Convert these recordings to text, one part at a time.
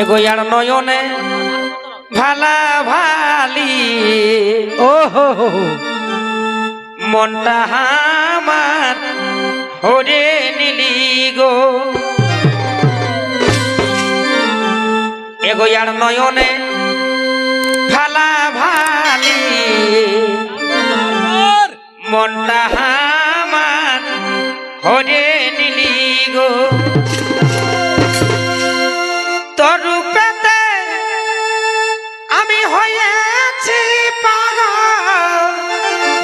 এগোয়ার নয়নে ভালা ভালি। ও হো। মনটা আমার হরে নিলি গো। এগোয়ার নয়নে ভালা ভালি। মনটা আমার হরে নিলি গো। তোর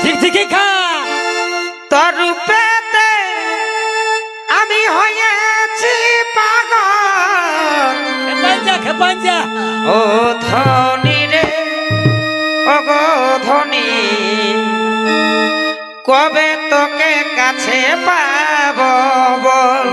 ঠিক ঠিকই খা। তোর রূপেতে আমি হয়েছি পাগল। খেপাঞ্জা খেপাঞ্জা। ও ধনী রে ধনী কবে তোকে কাছে পাব বল?